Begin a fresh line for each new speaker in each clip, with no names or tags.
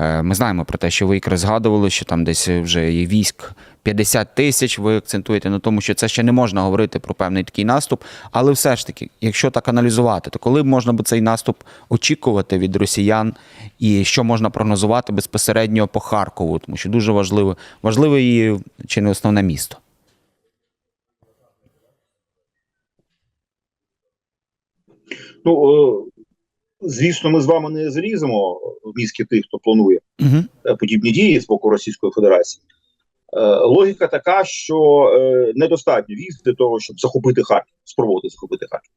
Е, Ми знаємо про те, що ви якраз згадували, що там десь вже є військ 50 тисяч. Ви акцентуєте на тому, що це ще не можна говорити про певний такий наступ. Але все ж таки, якщо так аналізувати, то коли можна би цей наступ очікувати від росіян, і що можна прогнозувати безпосередньо по Харкову, тому що дуже важливо, важливе і чи не основне місто.
Ну е, звісно, ми з вами не заліземо в мізки тих, хто планує
Угу.
подібні дії з боку Російської Федерації. Е, Логіка така, що е, недостатньо військ для того, щоб захопити Харків, спробувати захопити Харків.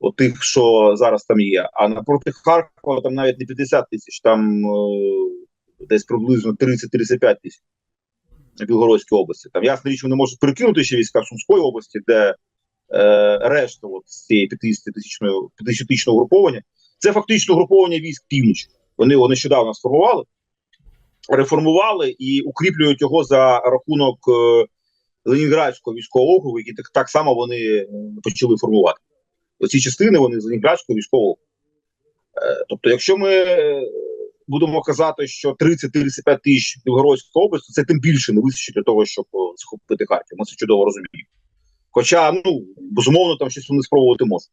От тих, що зараз там є. А напроти Харкова там навіть не 50 тисяч, там е, десь приблизно 30-35 тисяч в Білгородській області. Там ясна річ, вони можуть перекинути ще війська Сумської області, де е, решта от, з цієї 50-тисячного 50 угруповання. Це фактично угруповання військ північ. Вони його нещодавно сформували, реформували і укріплюють його за рахунок е, Ленінградського військового округу, який так, так само вони е, почали формувати. Оці частини вони з Ленінградського військового округу. Е, тобто, якщо ми е, будемо казати, що 30-35 тисяч Білгородської області, це тим більше не вистачить для того, щоб захопити Харків. Ми це чудово розуміємо. Хоча, ну безумовно, там щось вони спробувати можуть.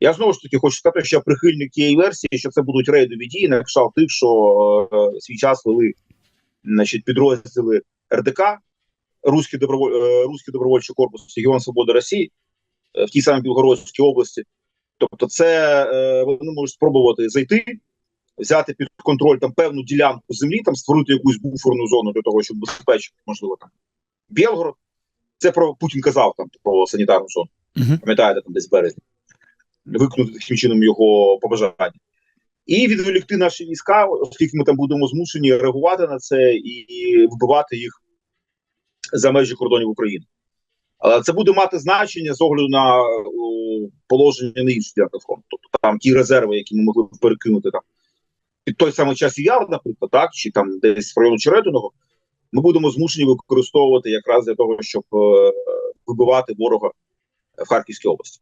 Я знову ж таки хочу сказати, що я прихильник тієї версії, що це будуть рейдові дії, на кшталт тих, що е, свій час вели значить, підрозділи РДК, Руський, доброволь, е, Руський добровольчий корпус, Регіон Свободи Росії е, в тій самій Білгородській області. Тобто, це е, вони можуть спробувати зайти, взяти під контроль там певну ділянку землі, там створити якусь буферну зону для того, щоб безпечити, можливо, там Білгород. Це про Путін казав там про санітарну зону.
Угу.
Пам'ятаєте, там десь в березні, виконати таким чином його побажання. І відволікти наші війська, оскільки ми там будемо змушені реагувати на це і вибивати їх за межі кордонів України. Але це буде мати значення з огляду на о, положення на інших ділянках фронту. Тобто там ті резерви, які ми могли перекинути там під той самий час яр, наприклад, так, чи там десь в району Черетиного, ми будемо змушені використовувати якраз для того, щоб е, вибивати ворога в Харківській області.